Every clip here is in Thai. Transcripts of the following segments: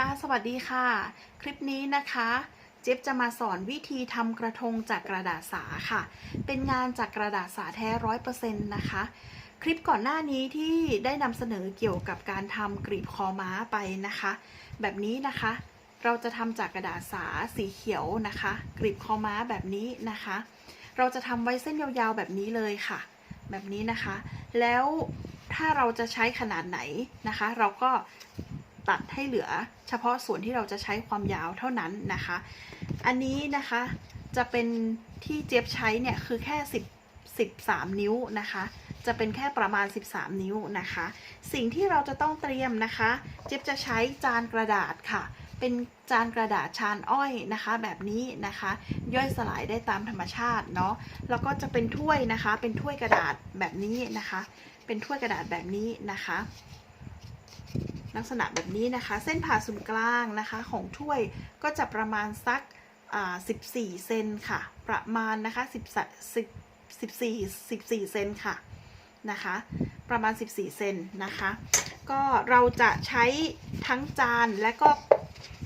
คะสวัสดีค่ะ คลิปนี้นะคะเจ๊บจะมาสอนวิธีทำกระทงจากกระดาษสาค่ะ เป็นงานจากกระดาษสาแท้ร้อยเปอร์เซ็นต์นะคะ คลิปก่อนหน้านี้ที่ได้นำเสนอเกี่ยวกับการทำกรีบคอม้าไปนะคะ แบบนี้นะคะ เราจะทำจากกระดาษสาสีเขียวนะคะ กรีบคอม้าแบบนี้นะคะ เราจะทำไว้เส้นยาวๆแบบนี้เลยค่ะ แบบนี้นะคะ แล้วถ้าเราจะใช้ขนาดไหนนะคะ เราก็ ตัดให้เหลือ เฉพาะส่วนที่เราจะใช้ความยาวเท่านั้นนะคะ อันนี้นะคะจะเป็นที่เจี๊ยบใช้เนี่ยคือแค่ 10 13 นิ้วนะคะ จะเป็นแค่ประมาณ 13 นิ้วนะคะ สิ่งที่เราจะต้องเตรียมนะคะ เจี๊ยบจะใช้จานกระดาษค่ะ เป็นจานกระดาษชานอ้อยนะคะ แบบนี้นะคะ ย่อยสลายได้ตามธรรมชาติเนาะแล้วก็จะเป็นถ้วยนะคะ เป็นถ้วยกระดาษแบบนี้นะคะ เป็นถ้วยกระดาษแบบนี้นะคะ ลักษณะแบบนี้นะคะ เส้นผ่าศูนย์กลางนะคะของถ้วยก็จะประมาณสัก14 เซนค่ะ ประมาณนะคะ10 14 14 เซนค่ะนะคะ ประมาณ 14 เซนนะคะ ก็เราจะใช้ทั้งจานและก็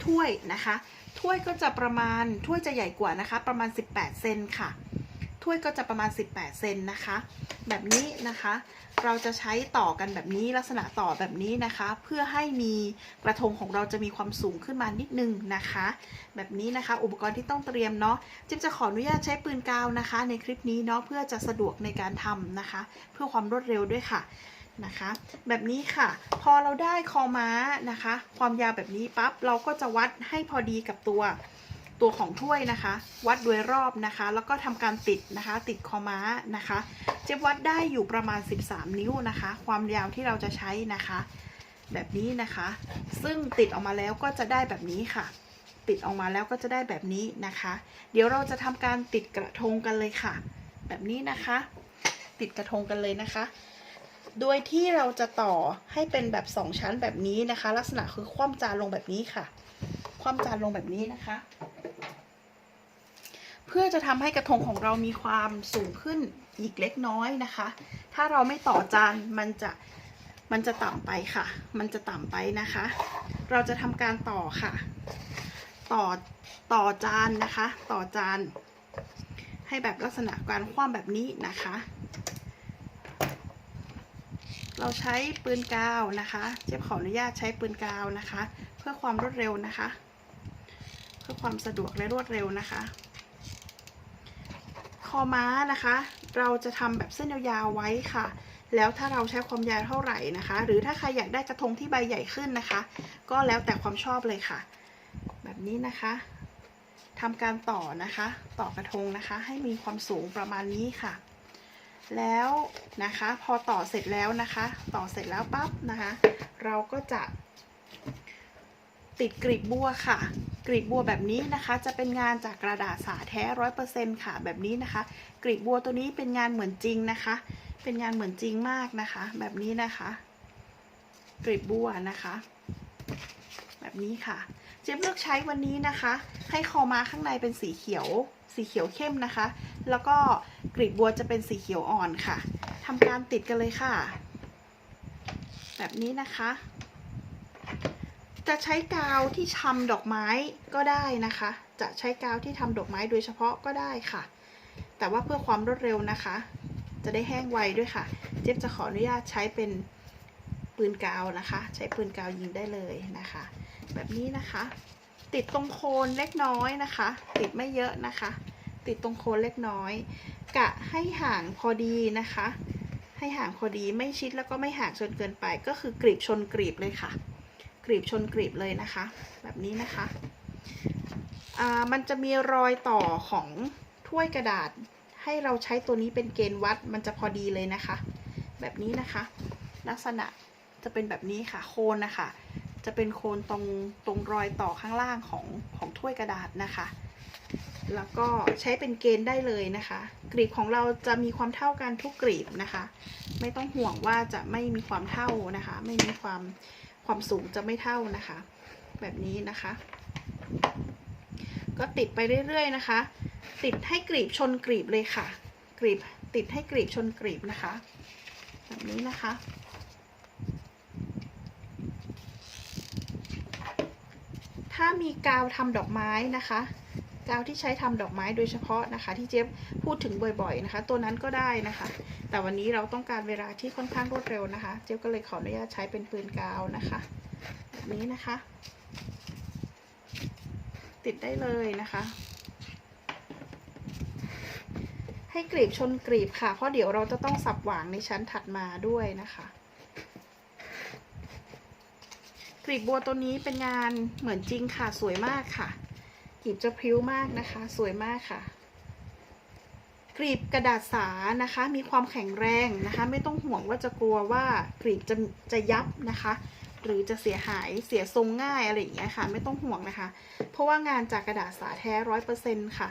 ถ้วยนะคะ ถ้วยก็จะประมาณถ้วยจะใหญ่กว่านะคะ ประมาณ 18 เซนค่ะ ถ้วยก็จะประมาณ 18 เซนนะคะ แบบนี้นะคะ เราจะใช้ต่อกันแบบนี้ลักษณะต่อแบบนี้นะคะ เพื่อให้มีกระทงของเราจะมีความสูงขึ้นมานิดนึงนะคะ แบบนี้นะคะอุปกรณ์ที่ต้องเตรียมเนาะจิ๊บจะขออนุญาตใช้ปืนกาวนะคะ ในคลิปนี้เนาะเพื่อจะสะดวกในการทำนะคะ เพื่อความรวดเร็วด้วยค่ะนะคะ แบบนี้ค่ะ พอเราได้คอม้านะคะ ความยาวแบบนี้ปั๊บเราก็จะวัดให้พอดีกับตัว ตัวของถ้วยนะคะ วัดโดยรอบนะคะ แล้วก็ทำการติดนะคะ ติดคอม้านะคะ เจ็บวัดได้อยู่ประมาณ 13 นิ้วนะคะ ความยาวที่เราจะใช้นะคะ แบบนี้นะคะ ซึ่งติดออกมาแล้วก็จะได้แบบนี้ค่ะ ติดออกมาแล้วก็จะได้แบบนี้นะคะ เดี๋ยวเราจะทำการติดกระทงกันเลยค่ะ แบบนี้นะคะ ติดกระทงกันเลยนะคะโดยที่เราจะต่อให้เป็นแบบ 2 ชั้นแบบนี้นะคะ ลักษณะคือคว่ำจานลงแบบนี้ค่ะ คว่ำจานลงแบบนี้นะคะ พื่อจะทำให้กระทงของเรามีความสูงขึ้นอีกเล็กน้อยนะคะ ถ้าเราไม่ต่อจานมันจะมันจะต่ำไปค่ะ มันจะต่ำไปนะคะ เราจะทำการต่อค่ะ ต่อต่อจานนะคะ ต่อจาน ให้แบบลักษณะการคว่ำแบบนี้นะคะ เราใช้ปืนกาวนะคะ เจ๊ขออนุญาตใช้ปืนกาวนะคะ เพื่อความรวดเร็วนะคะ เพื่อความสะดวกและรวดเร็วนะคะ อม้านะคะ เราจะทำแบบเส้นยาวๆไว้ค่ะ แล้วถ้าเราใช้ความยาวเท่าไหร่นะคะ หรือถ้าใครอยากได้กระทงที่ใบใหญ่ขึ้นนะคะ ก็แล้วแต่ความชอบเลยค่ะ แบบนี้นะคะทำการต่อนะคะ ต่อกระทงนะคะ ให้มีความสูงประมาณนี้ค่ะ แล้วนะคะพอต่อเสร็จแล้วนะคะ ต่อเสร็จแล้วปั๊บนะคะ เราก็จะติดกรีบบัวค่ะ กรีบบัวแบบนี้นะคะจะเป็นงานจากกระดาษสาแท้ร้อยเปอร์เซ็นค่ะแบบนี้นะคะ กรีบบัวตัวนี้เป็นงานเหมือนจริงนะคะ เป็นงานเหมือนจริงมากนะคะ แบบนี้นะคะ กรีบบัวนะคะ แบบนี้ค่ะ เจ๊เลือกใช้วันนี้นะคะ ให้คอมาข้างในเป็นสีเขียว สีเขียวเข้มนะคะ แล้วก็กรีบบัวจะเป็นสีเขียวอ่อนค่ะทำการติดกันเลยค่ะ แบบนี้นะคะ จะใช้กาวที่ทำดอกไม้ก็ได้นะคะ จะใช้กาวที่ทำดอกไม้โดยเฉพาะก็ได้ค่ะ แต่ว่าเพื่อความรวดเร็วนะคะ จะได้แห้งไวด้วยค่ะ เจ๊บจะขออนุญาตใช้เป็นปืนกาวนะคะ ใช้ปืนกาวยิงได้เลยนะคะ แบบนี้นะคะ ติดตรงโคนเล็กน้อยนะคะ ติดไม่เยอะนะคะ ติดตรงโคนเล็กน้อย กะให้ห่างพอดีนะคะ ให้ห่างพอดีไม่ชิดแล้วก็ไม่ห่างจนเกินไป ก็คือกรีบชนกรีบเลยค่ะ กรีบชนกรีบเลยนะคะ แบบนี้นะคะอ่ามันจะมีรอยต่อของถ้วยกระดาษ ให้เราใช้ตัวนี้เป็นเกณฑ์วัดมันจะพอดีเลยนะคะ แบบนี้นะคะ ลักษณะจะเป็นแบบนี้ค่ะ โคนนะคะ จะเป็นโคนตรงตรงรอยต่อข้างล่างของของถ้วยกระดาษนะคะ แล้วก็ใช้เป็นเกณฑ์ได้เลยนะคะ กรีบของเราจะมีความเท่ากันทุกกรีบนะคะ ไม่ต้องห่วงว่าจะไม่มีความเท่านะคะ ไม่มีความ ความสูงจะไม่เท่านะคะ แบบนี้นะคะ ก็ติดไปเรื่อยๆนะคะ ติดให้กรีบชนกรีบเลยค่ะ กรีบติดให้กรีบชนกรีบนะคะ แบบนี้นะคะถ้ามีกาวทำดอกไม้นะคะ กาวที่ใช้ทำดอกไม้โดยเฉพาะนะคะ ที่เจ๊พูดถึงบ่อยๆนะคะ ตัวนั้นก็ได้นะคะ แต่วันนี้เราต้องการเวลาที่ค่อนข้างรวดเร็วนะคะ เจ๊ก็เลยขออนุญาตใช้เป็นปืนกาวนะคะแบบนี้นะคะ ติดได้เลยนะคะ ให้กรีบชนกรีบค่ะ เพราะเดี๋ยวเราจะต้องสับหว่างในชั้นถัดมาด้วยนะคะกรีบบัวตัวนี้เป็นงานเหมือนจริงค่ะ สวยมากค่ะ กรีบจะพริ้วมากนะคะ สวยมากค่ะกรีบกระดาษสานะคะ มีความแข็งแรงนะคะ ไม่ต้องห่วงว่าจะกลัวว่ากรีบจะจะยับนะคะ หรือจะเสียหายเสียทรงง่ายอะไรอย่างเงี้ยค่ะ ไม่ต้องห่วงนะคะ เพราะว่างานจากกระดาษสาแท้ร้อยเปอร์เซ็นค่ะ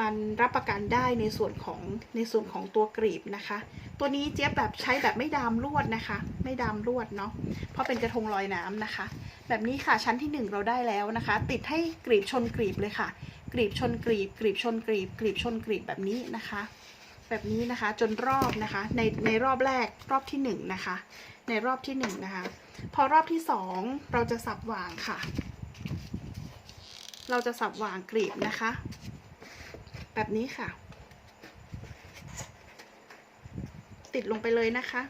มันรับประกันได้ในส่วนของในส่วนของตัวกรีบนะคะ ตัวนี้เจี๊ยบแบบใช้แบบไม่ดามลวดนะคะ ไม่ดามลวดเนาะเพราะเป็นกระทงลอยน้ำนะคะ แบบนี้ค่ะชั้นที่หนึ่งเราได้แล้วนะคะ ติดให้กรีบชนกรีบเลยค่ะ กรีบชนกรีบ กรีบชนกรีบ กรีบชนกรีบแบบนี้นะคะ แบบนี้นะคะจนรอบนะคะ ในในรอบแรกรอบที่หนึ่งนะคะ ในรอบที่หนึ่งนะคะ พอรอบที่สองเราจะสับหว่างค่ะ เราจะสับหว่างกรีบนะคะ แบบนี้ค่ะ ติดลงไปเลยนะคะ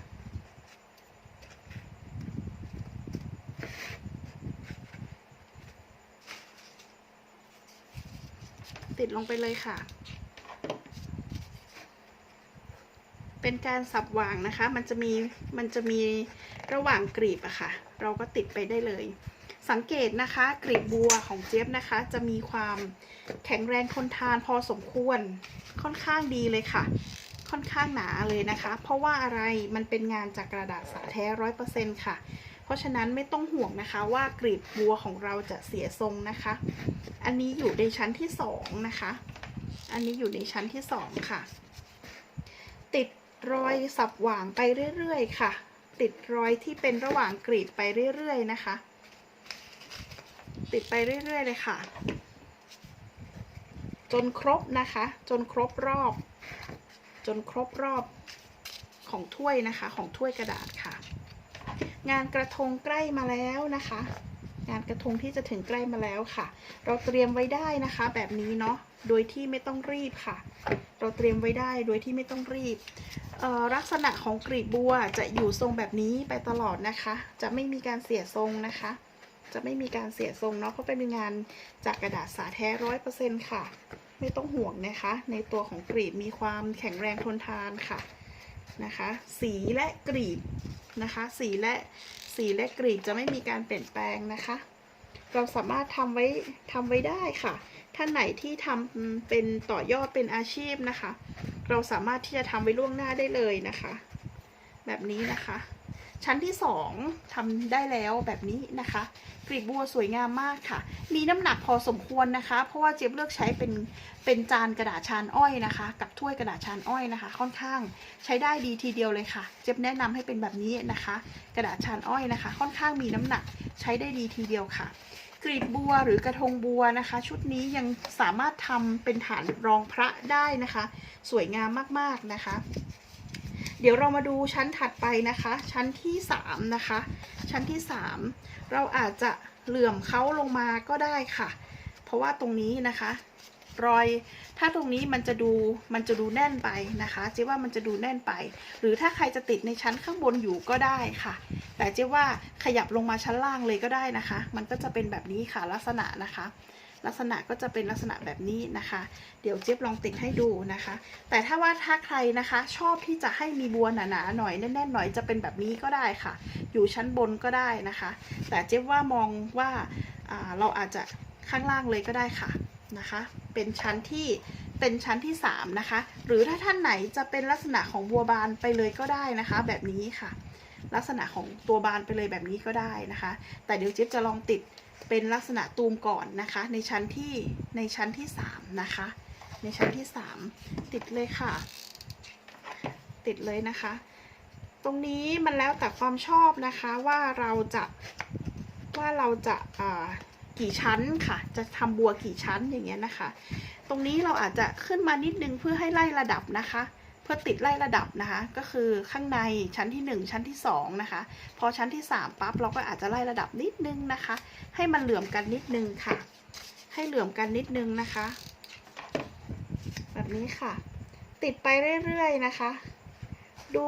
ติดลงไปเลยค่ะ เป็นการสับหว่างนะคะ มันจะมีมันจะมีระหว่างกรีบอะค่ะ เราก็ติดไปได้เลยสังเกตนะคะกรีบบัวของเจี๊ยบนะคะ จะมีความแข็งแรงทนทานพอสมควรค่อนข้างดีเลยค่ะ ค่อนข้างหนาเลยนะคะ เพราะว่าอะไรมันเป็นงานจากกระดาษสาแท้ร้อยเปอร์เซ็นค่ะ เพราะฉะนั้นไม่ต้องห่วงนะคะว่ากรีบบัวของเราจะเสียทรงนะคะ อันนี้อยู่ในชั้นที่สองนะคะ อันนี้อยู่ในชั้นที่สองค่ะ ติดรอยสับหว่างไปเรื่อยๆค่ะ ติดรอยที่เป็นระหว่างกรีดไปเรื่อยๆนะคะ ติดไปเรื่อยๆเลยค่ะ จนครบนะคะ จนครบรอบ จนครบรอบของถ้วยนะคะ ของถ้วยกระดาษค่ะ งานกระทงใกล้มาแล้วนะคะ งานกระทงที่จะถึงใกล้มาแล้วค่ะ เราเตรียมไว้ได้นะคะ แบบนี้เนาะโดยที่ไม่ต้องรีบค่ะ เราเตรียมไว้ได้โดยที่ไม่ต้องรีบลักษณะของกรีบบัวจะอยู่ทรงแบบนี้ไปตลอดนะคะ จะไม่มีการเสียทรงนะคะ จะไม่มีการเสียทรงเนาะเพราะเป็นงานจากกระดาษสาแท้ร้อยเปอร์เซ็นค่ะ ไม่ต้องห่วงนะคะ ในตัวของกรีบมีความแข็งแรงทนทานค่ะนะคะ สีและกรีบนะคะ สีและสีและกรีบจะไม่มีการเปลี่ยนแปลงนะคะ เราสามารถทำไว้ทำไว้ได้ค่ะ ท่านไหนที่ทำเป็นต่อยอดเป็นอาชีพนะคะ เราสามารถที่จะทำไว้ล่วงหน้าได้เลยนะคะ แบบนี้นะคะ ชั้นที่สองทำได้แล้วแบบนี้นะคะกลีบบัวสวยงามมากค่ะ มีน้ำหนักพอสมควรนะคะ เพราะว่าเจี๊ยบเลือกใช้เป็นเป็นจานกระดาษชานอ้อยนะคะ กับถ้วยกระดาษชานอ้อยนะคะ ค่อนข้างใช้ได้ดีทีเดียวเลยค่ะ เจี๊ยบแนะนำให้เป็นแบบนี้นะคะ กระดาษชานอ้อยนะคะ ค่อนข้างมีน้ำหนักใช้ได้ดีทีเดียวค่ะกรีบบัวหรือกระทงบัวนะคะ ชุดนี้ยังสามารถทำเป็นฐานรองพระได้นะคะ สวยงามมากๆนะคะ เดี๋ยวเรามาดูชั้นถัดไปนะคะ ชั้นที่สามนะคะ ชั้นที่สามเราอาจจะเหลื่อมเขาลงมาก็ได้ค่ะ เพราะว่าตรงนี้นะคะ รอยถ้าตรงนี้มันจะดูมันจะดูแน่นไปนะคะ เจ๊ว่ามันจะดูแน่นไป หรือถ้าใครจะติดในชั้นข้างบนอยู่ก็ได้ค่ะ แต่เจ๊ว่าขยับลงมาชั้นล่างเลยก็ได้นะคะ มันก็จะเป็นแบบนี้ค่ะลักษณะนะคะ ลักษณะก็จะเป็นลักษณะแบบนี้นะคะ เดี๋ยวเจี๊ยบลองติดให้ดูนะคะ แต่ถ้าว่าถ้าใครนะคะ ชอบที่จะให้มีบัวหนาๆหน่อยแน่นๆหน่อยจะเป็นแบบนี้ก็ได้ค่ะ อยู่ชั้นบนก็ได้นะคะ แต่เจ๊ยบว่ามองว่าาเราอาจจะข้างล่างเลยก็ได้ค่ะนะคะ เป็นชั้นที่เป็นชั้นที่สามนะคะ หรือถ้าท่านไหนจะเป็นลักษณะของบัวบานไปเลยก็ได้นะคะ แบบนี้ค่ะ ลักษณะของตัวบานไปเลยแบบนี้ก็ได้นะคะ แต่เดี๋ยวเจ๊ยบจะลองติด เป็นลักษณะตูมก่อนนะคะ ในชั้นที่ในชั้นที่สามนะคะ ในชั้นที่สามติดเลยค่ะ ติดเลยนะคะ ตรงนี้มันแล้วแต่ความชอบนะคะว่าเราจะว่าเราจะอ่ากี่ชั้นค่ะ จะทำบัวกี่ชั้นอย่างเงี้ยนะคะ ตรงนี้เราอาจจะขึ้นมานิดนึงเพื่อให้ไล่ระดับนะคะ เพื่อติดไล่ระดับนะคะ ก็คือข้างในชั้นที่ 1 ชั้นที่2นะคะ พอชั้นที่ 3ปั๊บเราก็อาจจะไล่ระดับนิดนึงนะคะ ให้มันเหลื่อมกันนิดนึงค่ะ ให้เหลื่อมกันนิดนึงนะคะ แบบนี้ค่ะ ติดไปเรื่อยๆนะคะ ดู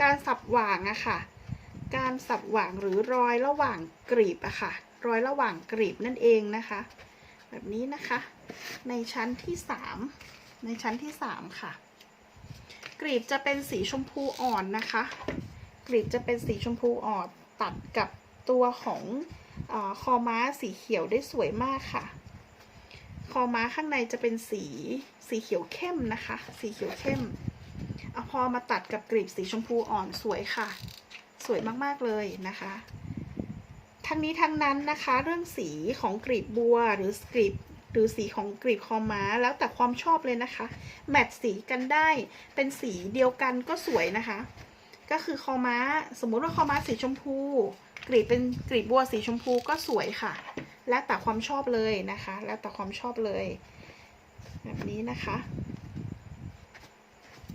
การสับหว่างอะค่ะ การสับหว่างหรือรอยระหว่างกรีบอะค่ะ รอยระหว่างกรีบนั่นเองนะคะ แบบนี้นะคะ ในชั้นที่สามในชั้นที่สามค่ะ กรีบจะเป็นสีชมพูอ่อนนะคะ กรีบจะเป็นสีชมพูอ่อนตัดกับตัวของอคอม้าสีเขียวได้สวยมากค่ะ คอม้าข้างในจะเป็นสีสีเขียวเข้มนะคะ สีเขียวเข้มอะพอมาตัดกับกรีบสีชมพูอ่อนสวยค่ะ สวยมากๆเลยนะคะทั้งนี้ทั้งนั้นนะคะ เรื่องสีของกรีบบัวหรือกรีบ หรือสีของกรีบคอม้า แล้วแต่ความชอบเลยนะคะ แมทสีกันได้เป็นสีเดียวกันก็สวยนะคะ ก็คือคอม้า สมมุติว่าคอม้าสีชมพู กรีบเป็นกรีบบัวสีชมพูก็สวยค่ะ แล้วแต่ความชอบเลยนะคะ แล้วแต่ความชอบเลย แบบนี้นะคะ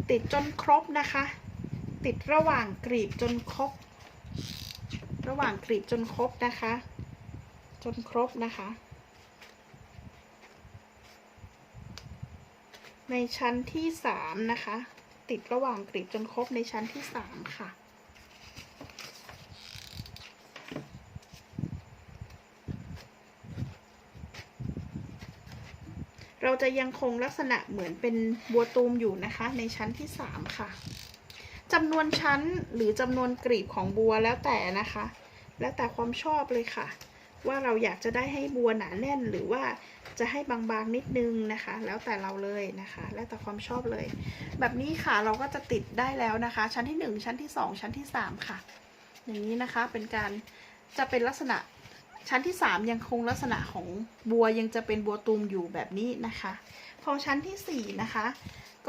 ติดจนครบนะคะ ติดระหว่างกรีบจนครบ ระหว่างกรีบจนครบนะคะ จนครบนะคะ ในชั้นที่สามนะคะ ติดระหว่างกรีบจนครบในชั้นที่สามค่ะ เราจะยังคงลักษณะเหมือนเป็นบัวตูมอยู่นะคะ ในชั้นที่สามค่ะจำนวนชั้นหรือจำนวนกรีบของบัวแล้วแต่นะคะ แล้วแต่ความชอบเลยค่ะ ว่าเราอยากจะได้ให้บัวหนาแน่นหรือว่าจะให้บางๆนิดนึงนะคะ แล้วแต่เราเลยนะคะ แล้วแต่ความชอบเลย แบบนี้ค่ะเราก็จะติดได้แล้วนะคะ ชั้นที่ 1 ชั้นที่ 2 ชั้นที่ 3 ค่ะ อย่างนี้นะคะเป็นการจะเป็นลักษณะชั้นที่ 3 ยังคงลักษณะของบัวยังจะเป็นบัวตูมอยู่แบบนี้นะคะ พอชั้นทีสี่4 นะคะ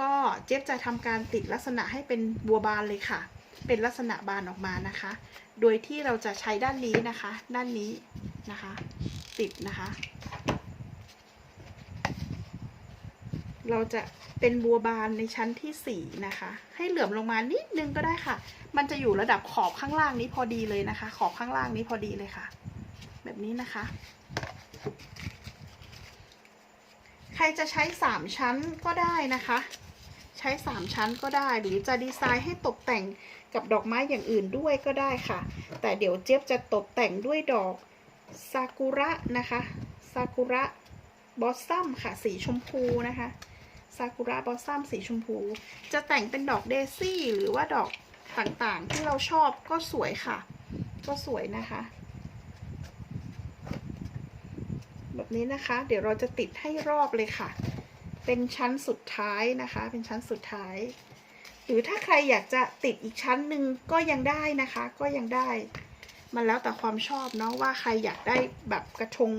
ก็เจ๊บจะทำการติดลักษณะให้เป็นบัวบานเลยค่ะ เป็นลักษณะบานออกมานะคะ โดยที่เราจะใช้ด้านนี้นะคะ ด้านนี้นะคะ ติดนะคะ เราจะเป็นบัวบานในชั้นที่สี่นะคะ ให้เหลื่อมลงมานิดนึงก็ได้ค่ะ มันจะอยู่ระดับขอบข้างล่างนี้พอดีเลยนะคะ ขอบข้างล่างนี้พอดีเลยค่ะ แบบนี้นะคะ ใครจะใช้สามชั้นก็ได้นะคะ ใช้สามชั้นก็ได้ หรือจะดีไซน์ให้ตกแต่ง กับดอกไม้อย่างอื่นด้วยก็ได้ค่ะ แต่เดี๋ยวเจี๊ยบจะตกแต่งด้วยดอกซากุระนะคะซากุระบอสซัมค่ะสีชมพูนะคะซากุระบอสซัมสีชมพู จะแต่งเป็นดอกเดซี่หรือว่าดอกต่างๆ ที่เราชอบก็สวยค่ะ ก็สวยนะคะ แบบนี้นะคะ เดี๋ยวเราจะติดให้รอบเลยค่ะ เป็นชั้นสุดท้ายนะคะ เป็นชั้นสุดท้าย รือถ้าใครอยากจะติดอีกชั้นหนึ่งก็ยังได้นะคะ ก็ยังได้ มันแล้วแต่ความชอบเนาะว่าใครอยากได้แบบกระทง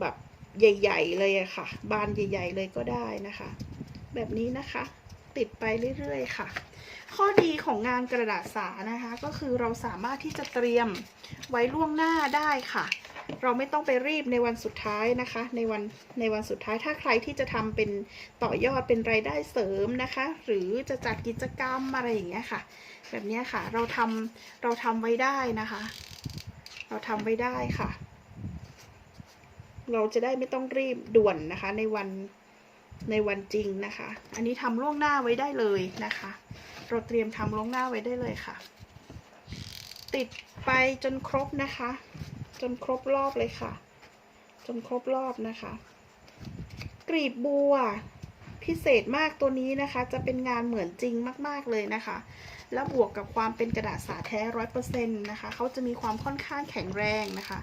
แบบใหญ่ ๆ เลยอะค่ะ บานใหญ่ ๆ เลยก็ได้นะคะ แบบนี้นะคะ ติดไปเรื่อยๆค่ะ ข้อดีของงานกระดาษสานะคะ ก็คือเราสามารถที่จะเตรียมไว้ล่วงหน้าได้ค่ะ เราไม่ต้องไปรีบในวันสุดท้ายนะคะ ในวันในวันสุดท้ายถ้าใครที่จะทำเป็นต่อยอดเป็นรายได้เสริมนะคะ หรือจะจัดกิจกรรมอะไรอย่างเงี้ยค่ะ แบบเนี้ยค่ะเราทำเราทำไว้ได้นะคะ เราทำไว้ได้ค่ะ เราจะได้ไม่ต้องรีบด่วนนะคะ ในวันในวันจริงนะคะ อันนี้ทำล่วงหน้าไว้ได้เลยนะคะ เราเตรียมทำล่วงหน้าไว้ได้เลยค่ะ ติดไปจนครบนะคะ จนครบรอบเลยค่ะ จนครบรอบนะคะ กรีบบัวพิเศษมากตัวนี้นะคะ จะเป็นงานเหมือนจริงมาก ๆ เลยนะคะ แล้วบวกกับความเป็นกระดาษสาแท้ร้อยเปอร์เซ็นต์นะคะ เขาจะมีความค่อนข้างแข็งแรงนะคะ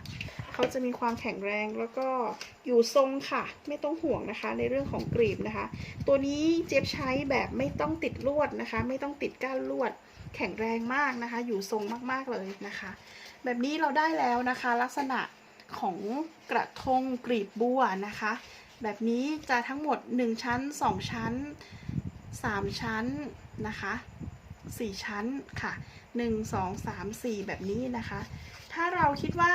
เขาจะมีความแข็งแรงแล้วก็อยู่ทรงค่ะ ไม่ต้องห่วงนะคะ ในเรื่องของกรีบนะคะ ตัวนี้เจี๊ยบใช้แบบไม่ต้องติดลวดนะคะ ไม่ต้องติดก้านลวด แข็งแรงมากนะคะ อยู่ทรงมากๆเลยนะคะ แบบนี้เราได้แล้วนะคะ ลักษณะของกระทงกรีบบัวนะคะ แบบนี้จะทั้งหมด 1 ชั้น 2 ชั้น 3 ชั้นนะคะ4 ชั้นค่ะ 1 2 3 4 แบบนี้นะคะ ถ้าเราคิดว่า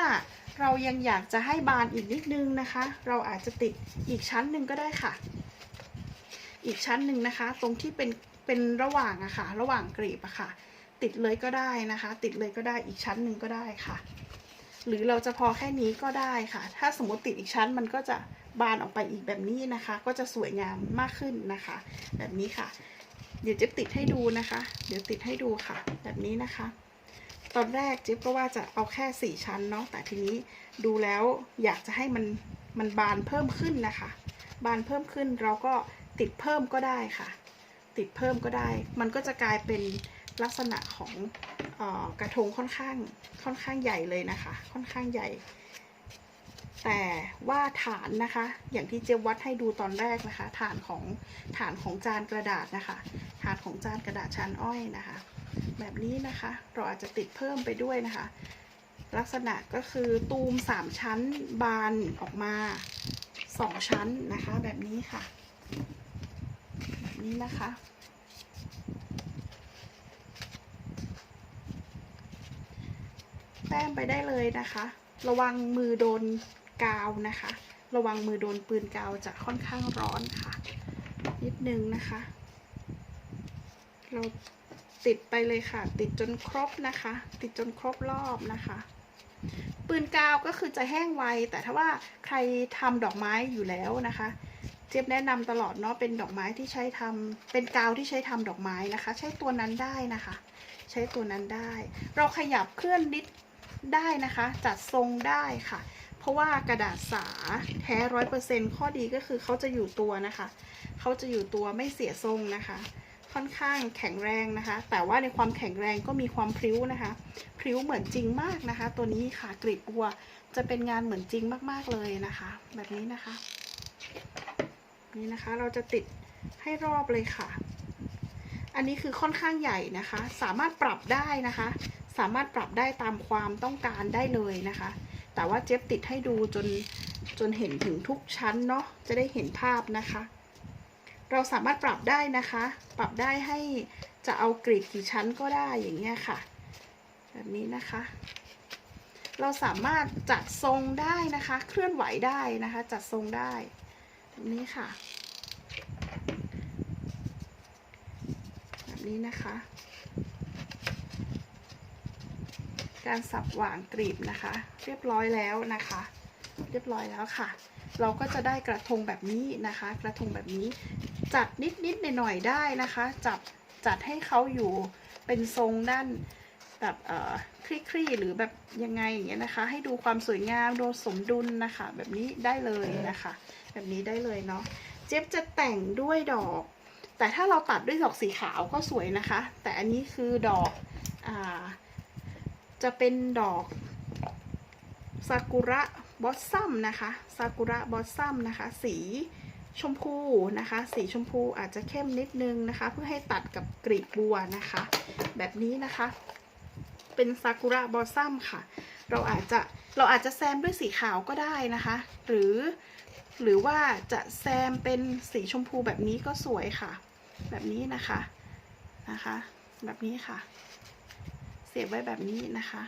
เรายังอยากจะให้บานอีกนิดนึงนะคะ เราอาจจะติดอีกชั้นหนึ่งก็ได้ค่ะ อีกชั้นหนึ่งนะคะ ตรงที่เป็นเป็นระหว่างอะค่ะ ระหว่างกรีบอะค่ะ ติดเลยก็ได้นะคะ ติดเลยก็ได้อีกชั้นหนึ่งก็ได้ค่ะ หรือเราจะพอแค่นี้ก็ได้ค่ะ ถ้าสมมติติดอีกชั้นมันก็จะบานออกไปอีกแบบนี้นะคะ ก็จะสวยงามมากขึ้นนะคะ แบบนี้ค่ะ เดี๋ยวเจ๊บติดให้ดูนะคะ เดี๋ยวติดให้ดูค่ะ แบบนี้นะคะ ตอนแรกเจ๊บก็ว่าจะเอาแค่สี่ชั้นเนาะแต่ทีนี้ดูแล้วอยากจะให้มันมันบานเพิ่มขึ้นนะคะ บานเพิ่มขึ้นเราก็ติดเพิ่มก็ได้ค่ะ ติดเพิ่มก็ได้ มันก็จะกลายเป็น ลักษณะของออกระทงค่อนข้างค่อนข้างใหญ่เลยนะคะ ค่อนข้างใหญ่ แต่ว่าฐานนะคะ อย่างที่เจวัดให้ดูตอนแรกนะคะ ฐานของฐานของจานกระดาษนะคะ ฐานของจานกระดาษชานอ้อยนะคะ แบบนี้นะคะเราอาจจะติดเพิ่มไปด้วยนะคะ ลักษณะก็คือตูมสามชั้นบานออกมาสองชั้นนะคะ แบบนี้ค่ะ แบบนี้นะคะ ต้มไปได้เลยนะคะ ระวังมือโดนกาวนะคะ ระวังมือโดนปืนกาวจะค่อนข้างร้อนค่ะ นิดนึงนะคะ เราติดไปเลยค่ะ ติดจนครบนะคะ ติดจนครบรอบนะคะ ปืนกาวก็คือจะแห้งไว แต่ถ้าว่าใครทำดอกไม้อยู่แล้วนะคะเจี๊ยบแนะนำตลอดเนาะเป็นดอกไม้ที่ใช้ทำเป็นกาวที่ใช้ทำดอกไม้นะคะ ใช้ตัวนั้นได้นะคะ ใช้ตัวนั้นได้ เราขยับเคลื่อนนิด ได้นะคะ จัดทรงได้ค่ะ เพราะว่ากระดาษสาแท้ร้อยเปอร์เซ็นข้อดีก็คือเขาจะอยู่ตัวนะคะเขาจะอยู่ตัวไม่เสียทรงนะคะ ค่อนข้างแข็งแรงนะคะ แต่ว่าในความแข็งแรงก็มีความพริ้วนะคะพริ้วเหมือนจริงมากนะคะ ตัวนี้ค่ะกรีบบัวจะเป็นงานเหมือนจริงมากๆเลยนะคะ แบบนี้นะคะ นี่นะคะเราจะติดให้รอบเลยค่ะ อันนี้คือค่อนข้างใหญ่นะคะ สามารถปรับได้นะคะ สามารถปรับได้ตามความต้องการได้เลยนะคะ แต่ว่าเจ๊บติดให้ดูจนจนเห็นถึงทุกชั้นเนาะจะได้เห็นภาพนะคะ เราสามารถปรับได้นะคะ ปรับได้ให้จะเอากรีดกี่ชั้นก็ได้อย่างเงี้ยค่ะ แบบนี้นะคะ เราสามารถจัดทรงได้นะคะ เคลื่อนไหวได้นะคะ จัดทรงได้แบบนี้ค่ะ แบบนี้นะคะ การสับหว่างกรีบนะคะ เรียบร้อยแล้วนะคะ เรียบร้อยแล้วค่ะ เราก็จะได้กระทงแบบนี้นะคะ กระทงแบบนี้จัดนิดนิดหน่อยๆได้นะคะ จับจัดให้เขาอยู่เป็นทรงด้านแบบเอ่อคลี่ๆหรือแบบยังไงอย่างเงี้ยนะคะ ให้ดูความสวยงามดูสมดุลนะคะ แบบนี้ได้เลยนะคะ แบบนี้ได้เลยเนาะเจ๊บจะแต่งด้วยดอก แต่ถ้าเราตัดด้วยดอกสีขาวก็สวยนะคะ แต่อันนี้คือดอกอ่า จะเป็นดอกซากุระบอสซัมนะคะซากุระบอสซัมนะคะ สีชมพูนะคะ สีชมพูอาจจะเข้มนิดนึงนะคะ เพื่อให้ตัดกับกลีบบัวนะคะ แบบนี้นะคะ เป็นซากุระบอสซัมค่ะ เราอาจจะเราอาจจะแซมด้วยสีขาวก็ได้นะคะ หรือหรือว่าจะแซมเป็นสีชมพูแบบนี้ก็สวยค่ะ แบบนี้นะคะนะคะ แบบนี้ค่ะ สียบไว้แบบนี้นะคะ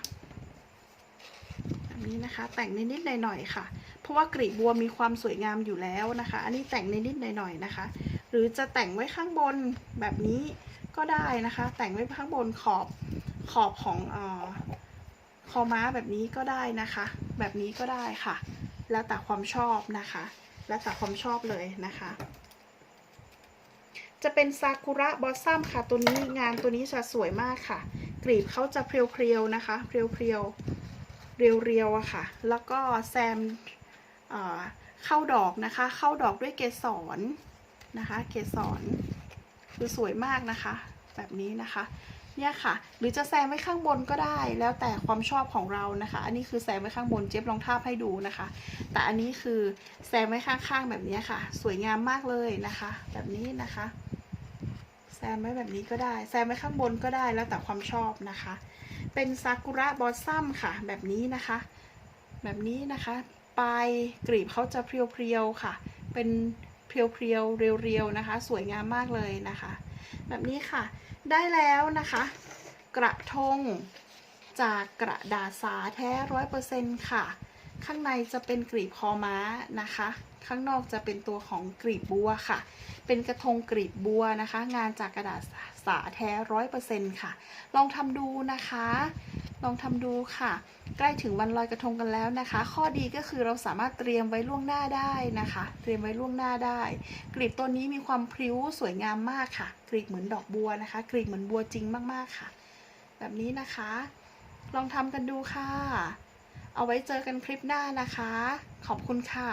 แบบนี้นะคะ แต่งนิดๆหน่อยๆค่ะ เพราะว่ากลีบบัวมีความสวยงามอยู่แล้วนะคะ อันนี้แต่งนิดๆหน่อยๆนะคะ หรือจะแต่งไว้ข้างบนแบบนี้ก็ได้นะคะ แต่งไว้ข้างบนขอบขอบของออคอม้าแบบนี้ก็ได้นะคะ แบบนี้ก็ได้ค่ะ แล้วแต่ความชอบนะคะ แล้วแต่ความชอบเลยนะคะ จะเป็นซากุระบอสซัมค่ะ ตัวนี้งานตัวนี้จะสวยมากค่ะ กรีบเขาจะเพรียวๆนะคะ เพรียวๆ เรียวๆอะค่ะ แล้วก็แซมเอ่อเข้าดอกนะคะ เข้าดอกด้วยเกสรนะคะ เกสรคือสวยมากนะคะ แบบนี้นะคะ เนี่ยค่ะ หรือจะแซมไว้ข้างบนก็ได้ แล้วแต่ความชอบของเรานะคะ อันนี้คือแซมไว้ข้างบนเจ๊บลองทาบให้ดูนะคะ แต่อันนี้คือแซมไว้ข้างๆแบบนี้ค่ะ สวยงามมากเลยนะคะ แบบนี้นะคะ แซมไว้แบบนี้ก็ได้ แซมไว้ข้างบนก็ได้แล้วแต่ความชอบนะคะ เป็นซากุระบอสซัมค่ะ แบบนี้นะคะ แบบนี้นะคะปลายกลีบเขาจะเพรียวๆค่ะ เป็นเพรียวๆเรียวๆนะคะ สวยงามมากเลยนะคะ แบบนี้ค่ะ ได้แล้วนะคะ กระทงจากกระดาษสาแท้ร้อยเปอร์เซ็นต์ค่ะ ข้างในจะเป็นกรีบคอม้านะคะ ข้างนอกจะเป็นตัวของกรีบบัวค่ะ เป็นกระทงกรีบบัวนะคะ งานจากกระดาษสาแท้ร้อยเปอร์เซ็นต์ค่ะ ลองทำดูนะคะ ลองทำดูค่ะ ใกล้ถึงวันลอยกระทงกันแล้วนะคะ ข้อดีก็คือเราสามารถเตรียมไว้ล่วงหน้าได้นะคะ เตรียมไว้ล่วงหน้าได้ กลีบตัวนี้มีความพริ้วสวยงามมากค่ะ กลีบเหมือนดอกบัวนะคะ กลีบเหมือนบัวจริงมากๆค่ะ แบบนี้นะคะ ลองทำกันดูค่ะ เอาไว้เจอกันคลิปหน้านะคะ ขอบคุณค่ะ